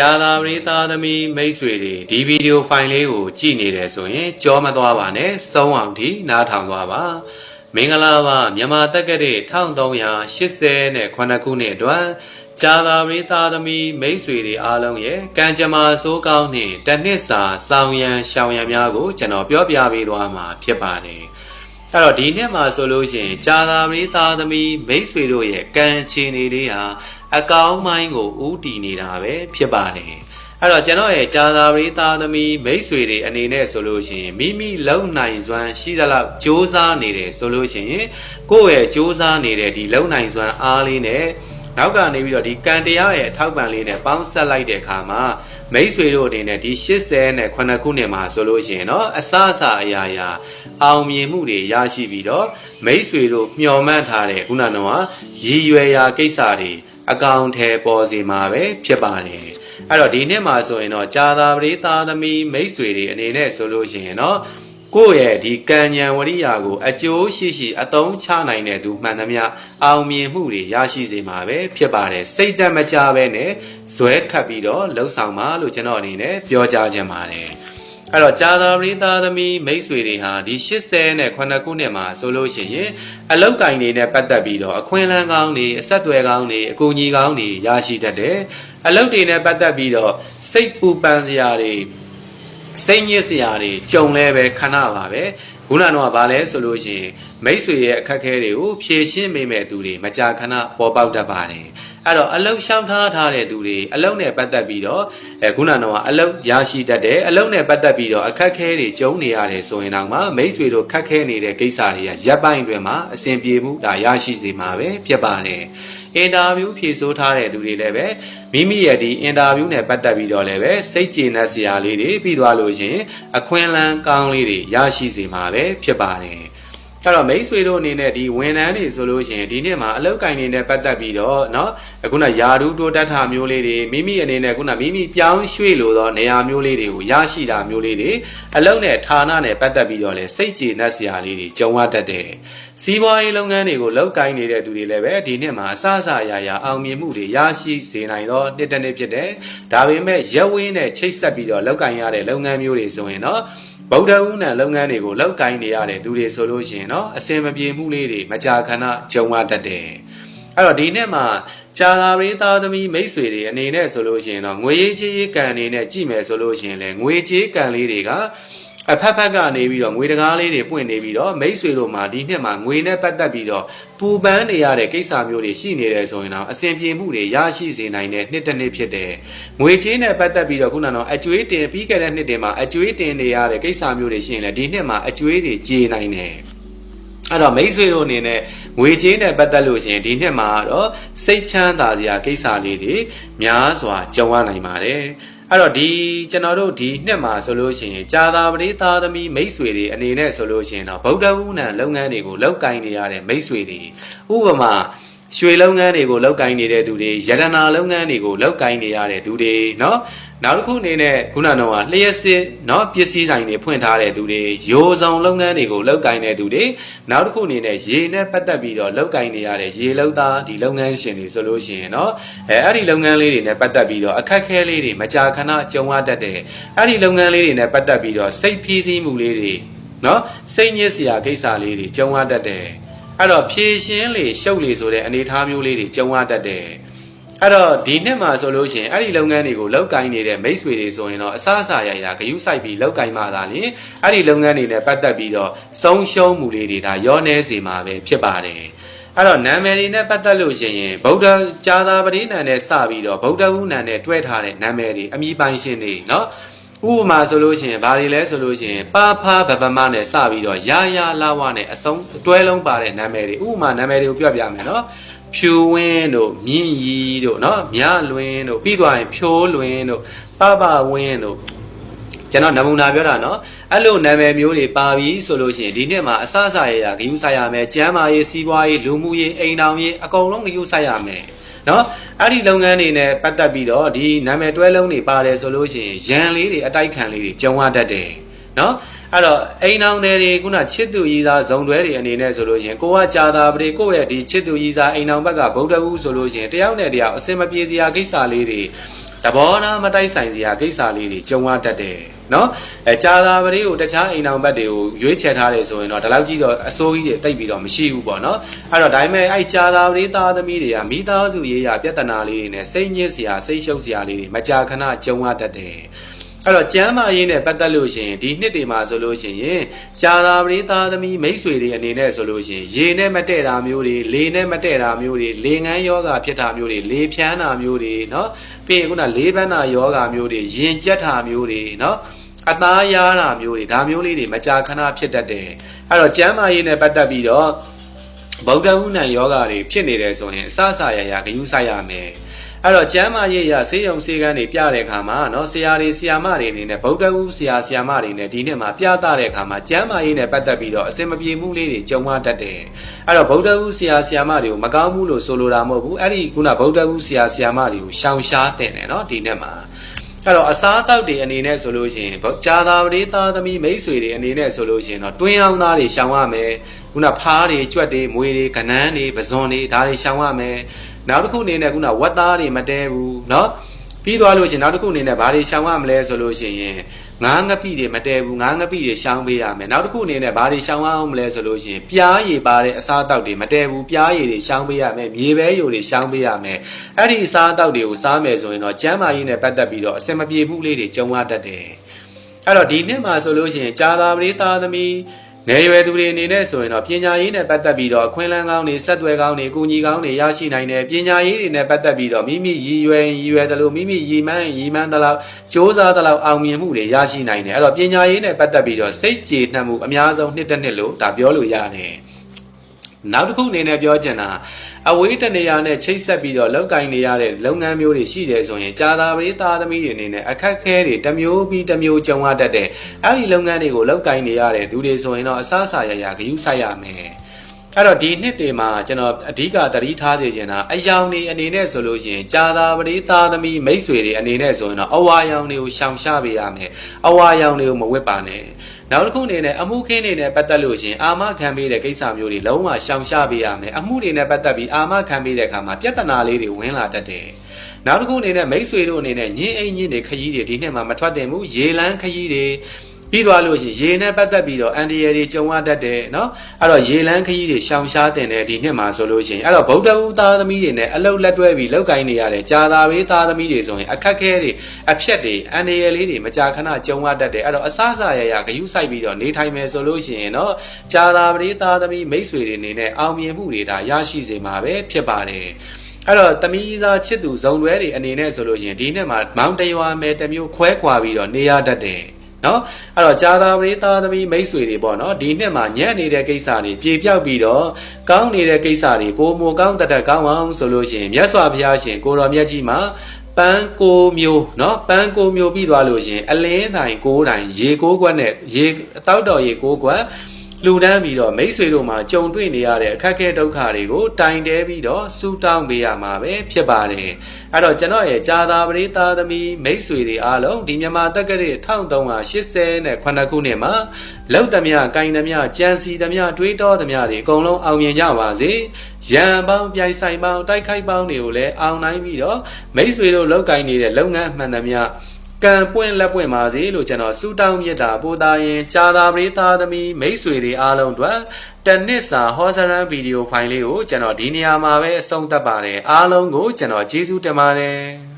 ဂျာသာပရိသသမီမိတ်ဆွေတွေဒီဗီဒီယိုဖိုင်လေးကိုကြည့်နေတယ်ဆိုရင်ကြောမသွားပါနဲ့စုံအောင်ဒီနားထောင်သွားပါမင်္ဂလာပါမြန်မာတက္ကရာ1389နဲ့ခုနှစ်အတွက်ဂျာသာပရိသသမီမိတ်ဆွေတွေအားလုံးရဲ့ကံကြမ္မာစိုးကောင်းနဲ့တနှစ်စာစောင်းရန်ရှောင်ရန်များကိုကျွန်တော်ပြောပြပေးသွားမှာဖြစ်ပါတယ် အဲ့တော့ဒီနှစ်မှာဆိုလို့ရှိရင်ဂျာသာပရိသသမီမိတ်ဆွေတို့ရဲ့ကံအခြေအနေလေးဟာအကောင်းပိုင်းကိုဥတည်နေတာပဲဖြစ်ပါတယ်အဲ့တော့ကျွန်တော်ရဲ့ဂျာသာပရိသသမီမိတ်ဆွေတွေအနေနဲ့ဆိုလို့ရှိရင်မိမိလုံနိုင်စွမ်းရှိသလောက်စ조사နေတယ်ဆိုလို့ရှိရင်ကိုယ့်ရဲ့စ조사နေတဲ့ဒီလုံနိုင်စွမ်းအားလေးနဲ့နောက်ကနေပြီးတော့ဒီကံတရားရဲ့အထောက်ပံ့လေးနဲ့ပေါင်းဆက်လိုက်တဲ့အခါမှာ မိတ်ဆွေတို့အနေနဲ့ဒီ80နဲ့9ခုနှစ်မှာဆိုလို့ရှိရင်เนาะအစအစအရာရာအောင်မြင်မှုတွေရရှိပြီးတော့မိတ်ဆွေတို့မျှော်မှန်းထားတဲ့ခုနကတော့ရည်ရွယ်ရာကိစ္စတွေအကောင်ထဲပေါ်စီမှာပဲဖြစ်ပါတယ်အဲ့တော့ဒီနှစ်မှာဆိုရင်တော့ဂျာသာပရိသာသမီမိတ်ဆွေတွေအနေနဲ့ဆိုလို့ရှိရင်เนาะ ကိုယ့်ရဲ့ဒီကံဉဏ်ဝရိယကိုအကျိုးရှိရှိအသုံးချနိုင်တဲ့သူမှန်သမျှအောင်မြင်မှုတွေရရှိစေမှာပဲဖြစ်ပါတယ်စိတ်တက်မကြပဲနဲ့ဇွဲခတ်ပြီးတော့လှုပ်ဆောင်ပါလို့ကျွန်တော်အနေနဲ့ပြောကြားခြင်းပါတယ်အဲ့တော့ဂျာသာပရိသသမီမိတ်ဆွေတွေဟာဒီ80နဲ့9ခုနှစ်မှာဆိုလို့ရှိရင်အလောက်ကင်တွေနဲ့ပတ်သက်ပြီးတော့အခွင့်အလမ်းကောင်းတွေအဆက်အသွယ်ကောင်းတွေအကူအညီကောင်းတွေရရှိတတ်တယ်အလောက်တွေနဲ့ပတ်သက်ပြီးတော့စိတ်ပူပန်စရာတွေ စိတ်ညစ်စရာတွေကြုံလဲပဲခဏပါပဲခုနကတော့ဗာလဲဆိုလို့ရှိရင်မိတ်ဆွေရဲ့အခက်အခဲတွေကိုဖြေရှင်းမိမဲ့သူတွေမကြာခဏပေါ်ပေါက်တတ်ပါတယ် အဲ့တော့အလုတ်ရှောင်းထားထားတဲ့သူတွေအလုတ်နဲ့ပတ်သက်ပြီးတော့အဲခုနကတော့အလုတ်ရရှိတတ်တယ်အလုတ်နဲ့ပတ်သက်ပြီးတော့အခက်ခဲတွေကြုံနေရတယ်ဆိုရင်တော့မှမိတ်ဆွေတို့ခက်ခဲနေတဲ့ကိစ္စတွေကရပ်ပိုင်းတွင်မှာအဆင်ပြေမှုဒါရရှိစေမှာပဲဖြစ်ပါတယ်အင်တာဗျူးဖြေဆိုထားတဲ့သူတွေလည်းပဲမိမိရဲ့ဒီအင်တာဗျူးနဲ့ပတ်သက်ပြီးတော့လည်းပဲစိတ်ကျေနပ်စရာလေးတွေပြီးသွားလို့ရှင်အခွင့်အလမ်းကောင်းလေးတွေရရှိစေမှာပဲဖြစ်ပါတယ် အဲ့တော့မိတ်ဆွေတို့အနေနဲ့ဒီဝန်ထမ်းတွေဆိုလို့ရှိရင်ဒီနှစ်မှာအလောက်ကင်တွေနဲ့ပတ်သက်ပြီးတော့เนาะအခုနယာရုတိုးတက်တာမျိုးလေးတွေမိမိအနေနဲ့ခုနမိမိပြောင်းရွှေ့လို့သောနေရာမျိုးလေးတွေကိုရရှိတာမျိုးလေးတွေအလောက်နဲ့ဌာနနဲ့ပတ်သက်ပြီးတော့လဲစိတ်ကျေနပ်စရာလေးတွေကြုံရတတ်တယ်စီးပွားရေးလုပ်ငန်းတွေကိုလောက်ကင်နေတဲ့သူတွေလည်းပဲဒီနှစ်မှာအစအစအရာရာအောင်မြင်မှုတွေရရှိစေနိုင်သောနှစ်တစ်နှစ်ဖြစ်တယ်ဒါပေမဲ့ရက်ဝင်းနဲ့ချိတ်ဆက်ပြီးတော့လောက်ကင်ရတဲ့လုပ်ငန်းမျိုးတွေဆိုရင်တော့ ဗုဒ္ဓဦးနံလုပ်ငန်းတွေကိုလောက်ကိုင်းနေရတဲ့သူတွေဆိုလို့ရှိရင်တော့အစင်မပြေမှုလေးတွေမကြာခဏကြုံရတတ်တယ်အဲ့တော့ဒီနေ့မှာကြာသာပရိသသမီမိတ်ဆွေတွေအနေနဲ့ဆိုလို့ရှိရင်တော့ငွေရေးကြေးရေးကံအနေနဲ့ကြည့်မယ်ဆိုလို့ရှိရင်လေငွေကြေးကံလေးတွေက အဖက်ဖက်ကနေပြီးတော့ငွေတကားလေးတွေပွင့်နေပြီးတော့မိတ်ဆွေတို့မှာဒီနှစ်မှာငွေနဲ့ပတ်သက်ပြီးတော့ပူပန်းနေရတဲ့ကိစ္စမျိုးတွေရှိနေတယ်ဆိုရင်တော့အဆင်ပြေမှုတွေရရှိစေနိုင်တဲ့နှစ်တစ်နှစ်ဖြစ်တယ်။ငွေကြေးနဲ့ပတ်သက်ပြီးတော့ခုနကတော့အကျွေးတင်ပြီးခဲ့တဲ့နှစ်တင်မှာအကျွေးတင်နေရတဲ့ကိစ္စမျိုးတွေရှိရင်လည်းဒီနှစ်မှာအကျွေးတွေကြေနိုင်တယ်။အဲ့တော့မိတ်ဆွေတို့အနေနဲ့ငွေကြေးနဲ့ပတ်သက်လို့ရှိရင်ဒီနှစ်မှာတော့စိတ်ချမ်းသာစရာကိစ္စလေးတွေများစွာကြုံရနိုင်ပါတယ်။ အဲ့တော့ဒီကျွန်တော်တို့ဒီနှစ်မှာဆိုလို့ရှိရင်ကြာသာပရိသာသမီမိတ်ဆွေတွေအနေနဲ့ဆိုလို့ရှိရင်တော့ဗုဒ္ဓဝုဏလုပ်ငန်းတွေကိုလောက်ကင်နေရတဲ့မိတ်ဆွေတွေဥပမာရွှေလုပ်ငန်းတွေကိုလောက်ကင်နေတဲ့သူတွေရတနာလုပ်ငန်းတွေကိုလောက်ကင်နေရတဲ့သူတွေเนาะ နောက်တစ်ခုအနေနဲ့ခုနကတော့လျှက်စစ်เนาะပစ္စည်းဆိုင်တွေဖွင့်ထားတဲ့သူတွေရိုဆောင်လုပ်ငန်းတွေကိုလောက်ကင်တဲ့သူတွေနောက်တစ်ခုအနေနဲ့ရေနဲ့ပတ်သက်ပြီးတော့လောက်ကင်နေရတဲ့ရေလောက်သားဒီလုပ်ငန်းရှင်တွေဆိုလို့ရှိရင်เนาะအဲအဲ့ဒီလုပ်ငန်းလေးတွေနဲ့ပတ်သက်ပြီးတော့အခက်ခဲလေးတွေမကြာခဏကြုံရတတ်တယ်အဲ့ဒီလုပ်ငန်းလေးတွေနဲ့ပတ်သက်ပြီးတော့စိတ်ဖြီးစည်းမှုလေးတွေเนาะစိတ်ညစ်စရာကိစ္စလေးတွေကြုံရတတ်တယ်အဲ့တော့ဖြည့်ရှင်းလေရှုပ်လေဆိုတဲ့အနေအထားမျိုးလေးတွေကြုံရတတ်တယ် အဲ့တော့ဒီနှစ်မှာဆိုလို့ရှိရင်အဲ့ဒီလုပ်ငန်းတွေကိုလောက်ကင်နေတဲ့မိတ်ဆွေတွေဆိုရင်တော့အစားအစာရရာဂယုစိုက်ပြီးလောက်ကင်မှသာလျှင်အဲ့ဒီလုပ်ငန်းတွေနဲ့ပတ်သက်ပြီးတော့ဆုံးရှုံးမှုလေးတွေဒါရောနေစေမှာပဲဖြစ်ပါတယ်အဲ့တော့နာမည်တွေနဲ့ပတ်သက်လို့ရှိရင်ဗုဒ္ဓကြာသာပရိနံနဲ့စပြီးတော့ဗုဒ္ဓဝုနံနဲ့တွဲထားတဲ့နာမည်တွေအမိပိုင်ရှင်တွေเนาะဥပမာဆိုလို့ရှိရင်ဘာတွေလဲဆိုလို့ရှိရင်ပါဖာဗဗမနဲ့စပြီးတော့ရာရာလာဝနဲ့အစုံတွဲလုံးပါတဲ့နာမည်တွေဥပမာနာမည်တွေကိုပြောပြမယ်เนาะ ဖြူဝင်းတို့မြင့်ရီတို့เนาะမြလွင်တို့ပြီးသွားရင်ဖြိုးလွင်တို့ပပဝင်းတို့ကျွန်တော်နမူနာပြောတာเนาะအဲ့လိုနာမည်မျိုးတွေပါပြီဆိုလို့ရှိရင်ဒီနှစ်မှာအစအစရရဂယုဆိုင်ရမယ်ကျမ်းမာရေးစီးပွားရေးလူမှုရေးအိမ်တောင်ရေးအကုန်လုံးဂယုဆိုင်ရမယ်နော်အဲ့ဒီလုပ်ငန်းတွေနဲ့ပတ်သက်ပြီးတော့ဒီနာမည်တွဲလုံးတွေပါတယ်ဆိုလို့ရှိရင်ရန်လေးတွေအတိုက်ခံလေးတွေကြုံရတတ်တယ် နော်အဲ့တော့အိမ်အောင်တွေခုနချစ်သူကြီးသားဇုံတွဲတွေအနေနဲ့ဆိုလို့ရှင်ကိုကကြာတာပရိကိုယ့်ရဲ့ဒီချစ်သူကြီးသားအိမ်အောင်ဘက်ကဗုဒ္ဓဘူးဆိုလို့ရှင်တယောက်နဲ့တယောက်အစင်မပြေစရာကိစ္စလေးတွေတဘောနာမတိုက်ဆိုင်စရာကိစ္စလေးတွေကြုံရတတ်တယ်နော်အဲကြာတာပရိကိုတခြားအိမ်အောင်ဘက်တွေကိုရွေးချယ်ထားတယ်ဆိုရင်တော့ဒီလောက်ကြီးတော့အစိုးကြီးတွေတိတ်ပြီးတော့မရှိဘူးပေါ့နော်အဲ့တော့ဒါပေမဲ့အဲ့ကြာတာပရိသားသမီးတွေကမိသားစုရေးရပြဿနာလေးတွေနဲ့စိတ်ညစ်စရာစိတ်ရှုပ်စရာလေးတွေမကြာခဏကြုံရတတ်တယ် အဲ့တော့ကျမ်းမာရေးနဲ့ပတ်သက်လို့ရှိရင်ဒီနှစ်တွေမှာဆိုလို့ရှိရင်ကြာသာပရိသားသမီးမိတ်ဆွေတွေအနေနဲ့ဆိုလို့ရှိရင်ရေနဲ့မတဲ့တာမျိုးတွေလေနဲ့မတဲ့တာမျိုးတွေလေငန်းယောဂဖြစ်တာမျိုးတွေလေဖြန်းတာမျိုးတွေเนาะပြီးရင်ခုနလေးပန်းတာယောဂမျိုးတွေရင်ကျက်တာမျိုးတွေเนาะအသားရတာမျိုးတွေဒါမျိုးလေးတွေမကြာခဏဖြစ်တတ်တယ်အဲ့တော့ကျမ်းမာရေးနဲ့ပတ်သက်ပြီးတော့ဗုဒ္ဓဝုဏ္ဏယောဂတွေဖြစ်နေတယ်ဆိုရင်အစအစရရဂယုဆိုင်ရမယ် အဲ့တော့ကျမ်းမာရေးရဆေးရုံဆေးကန်းတွေပြတဲ့အခါမှာနော်ဆရာတွေဆရာမတွေအနေနဲ့ဗုဒ္ဓဦးဆရာဆရာမတွေနဲ့ဒီနှစ်မှာပြသတဲ့အခါမှာကျမ်းမာရေးနဲ့ပတ်သက်ပြီးတော့အစင်မပြေမှုလေးတွေကြုံရတတ်တယ်အဲ့တော့ဗုဒ္ဓဦးဆရာဆရာမတွေကိုမကောင်းဘူးလို့ဆိုလိုတာမဟုတ်ဘူးအဲ့ဒီခုနဗုဒ္ဓဦးဆရာဆရာမတွေကိုရှောင်ရှားတင်တယ်နော်ဒီနှစ်မှာ အဲ့တော့အစားအသောက်တွေအနေနဲ့ဆိုလို့ရှိရင်ဂျာသာပရိသားသမီးမိတ်ဆွေတွေအနေနဲ့ဆိုလို့ရှိရင်တော့တွင်းအောင်သားတွေရှောင်ရမယ်ခုနဖားတွေကြွက်တွေမွေတွေကနန်းတွေပဇွန်တွေဒါတွေရှောင်ရမယ်နောက်တစ်ခုအနေနဲ့ခုနဝက်သားတွေမတဲဘူးเนาะပြီးသွားလို့ရှိရင်နောက်တစ်ခုအနေနဲ့ဘာတွေရှောင်ရမလဲဆိုလို့ရှိရင် ငါးငပိတွေမတဲဘူးငါးငပိတွေရှောင်ပေးရမယ်နောက်တစ်ခုအနေနဲ့ဘာတွေရှောင်ရအောင်မလဲဆိုလို့ရှိရင်ပြားရည်ပါတဲ့အစားအသောက်တွေမတဲဘူးပြားရည်တွေရှောင်ပေးရမယ်မြေပဲယိုတွေရှောင်ပေးရမယ်အဲ့ဒီအစားအသောက်တွေကိုစားမယ်ဆိုရင်တော့ကျန်းမာရေးနဲ့ပတ်သက်ပြီးတော့အဆင်မပြေမှုလေးတွေကြုံရတတ်တယ်အဲ့တော့ဒီနှစ်မှာဆိုလို့ရှိရင်ကြာသာပရိသားသမီး ငယ်ရွယ်သူတွေအနေနဲ့ဆိုရင်တော့ပညာရေးနဲ့ပတ်သက်ပြီးတော့အခွင့်အလမ်းကောင်းတွေဆက်သွယ်ကောင်းတွေကုညီကောင်းတွေရရှိနိုင်တယ်ပညာရေးတွေနဲ့ပတ်သက်ပြီးတော့မိမိရည်ရွယ်ရည်ရွယ်သလိုမိမိရည်မှန်းရည်မှန်းသလောက်စ조사သလောက်အောင်မြင်မှုတွေရရှိနိုင်တယ်အဲ့တော့ပညာရေးနဲ့ပတ်သက်ပြီးတော့စိတ်ကြည်နှံ့မှုအများဆုံးနှစ်တစ်နှစ်လို့ဒါပြောလို့ရတယ်နောက်တစ်ခုအနေနဲ့ပြောချင်တာ အဝေးတနေရာနဲ့ချိတ်ဆက်ပြီးတော့လောက်ကင်နေရတဲ့လုပ်ငန်းမျိုးတွေရှိတယ်ဆိုရင်ကြာသာပရိသားသမီးတွေအနေနဲ့အခက်ခဲတွေတစ်မျိုးပြီးတစ်မျိုးကြုံရတတ်တယ်အဲ့ဒီလုပ်ငန်းတွေကိုလောက်ကင်နေရတဲ့သူတွေဆိုရင်တော့အဆအစာရရဂရုစိုက်ရမယ် အဲ့တော့ဒီနှစ်တွေမှာကျွန်တော်အဓိကသတိထားစေချင်တာအယောင်နေအနေနဲ့ဆိုလို့ရှိရင်ကြာသာပရိသားသမီးမိတ်ဆွေတွေအနေနဲ့ဆိုရင်တော့အဝါယောင်တွေကိုရှောင်ရှားပေးရမယ်အဝါယောင်တွေကိုမဝစ်ပါနဲ့နောက်တစ်ခုအနေနဲ့အမှုခင်းတွေနဲ့ပတ်သက်လို့ရှင်အာမခံပေးတဲ့ကိစ္စမျိုးတွေလုံးဝရှောင်ရှားပေးရမယ်အမှုတွေနဲ့ပတ်သက်ပြီးအာမခံပေးတဲ့အခါမှာပြဿနာလေးတွေဝင်လာတတ်တယ်နောက်တစ်ခုအနေနဲ့မိတ်ဆွေတို့အနေနဲ့ညင်းအိမ်ညင်းတွေခရီးတွေဒီနှစ်မှာမထွက်တင်ဘူးရေလန်းခရီးတွေ ပြီးသွားလို့ရှိရင်ရေနဲ့ပတ်သက်ပြီးတော့အန်ဒီရယ်တွေကြုံရတတ်တယ်เนาะအဲ့တော့ရေလန်းခရီးတွေရှောင်ရှားတင်တယ်ဒီနှစ်မှာဆိုလို့ရှိရင်အဲ့တော့ဗုဒ္ဓဦးသားသမီးတွေနဲ့အလုတ်လက်တွဲပြီးလောက်ကင်နေရတဲ့ကြာသာဘေးသားသမီးတွေဆိုရင်အခက်ခဲတွေအဖြက်တွေအန်ဒီရယ်လေးတွေမကြာခဏကြုံရတတ်တယ်အဲ့တော့အဆအဆရရဂယုစိုက်ပြီးတော့နေထိုင်မယ်ဆိုလို့ရှိရင်เนาะကြာသာဘေးသားသမီးမိတ်ဆွေတွေအနေနဲ့အောင်မြင်မှုတွေဒါရရှိစေမှာပဲဖြစ်ပါတယ်အဲ့တော့တမီးစားချစ်သူဇုံတွဲတွေအနေနဲ့ဆိုလို့ရှိရင်ဒီနှစ်မှာမောင်တရွာမယ်တစ်မျိုးခွဲခွာပြီးတော့နေရတတ်တယ် နော်အဲ့တော့ဂျာသာပရိသားသမီးမိတ်ဆွေတွေပေါ့နော်ဒီနှစ်မှာညံ့နေတဲ့ကိစ္စတွေပြေပြောက်ပြီးတော့ကောင်းနေတဲ့ကိစ္စတွေပိုမိုကောင်းတတ်ကောင်းအောင်ဆိုလို့ရှိရင်မြတ်စွာဘုရားရှင်ကိုတော်မြတ်ကြီးမှာပန်းကိုမျိုးเนาะပန်းကိုမျိုးပြီးသွားလို့ရှင်အလင်းတိုင်ကိုးတိုင်ရေကိုးကွက်နဲ့ရေတောက်တော်ရေကိုးကွက် လူတန်းပြီးတော့မိတ်ဆွေတို့မှာကြုံတွေ့နေရတဲ့အခက်အခဲဒုက္ခတွေကိုတိုင်တဲပြီးတော့စူတောင်းပေးရမှာပဲဖြစ်ပါတယ်အဲ့တော့ကျွန်တော်ရဲ့ဂျာသာပရိသားသမီးမိတ်ဆွေတွေအားလုံးဒီမြန်မာတက္ကရာ1389ခုနှစ်မှာလောက်သမျှ၊ကင်သမျှ၊ကြံစီသမျှတွေးတောသမျှတွေအကုန်လုံးအောင်မြင်ကြပါစေရန်ပေါင်းပြိုင်ဆိုင်ပေါင်းတိုက်ခိုက်ပေါင်းတွေကိုလည်းအောင်နိုင်ပြီးတော့မိတ်ဆွေတို့လောက်ကင်နေတဲ့လုပ်ငန်းမှန်သမျှ ကံပွင့်လက်ပွင့်ပါစေလို့ကျွန်တော်ဆုတောင်းမြတ်တာပို့သားရင်ကြာသာပရိသားသမီးမိတ်ဆွေတွေအားလုံးအတွက်တနစ်စာဟောစရန်ဗီဒီယိုဖိုင်လေးကိုကျွန်တော်ဒီနေရာမှာပဲအဆုံးသတ်ပါတယ်အားလုံးကိုကျွန်တော်ကျေးဇူးတင်ပါတယ်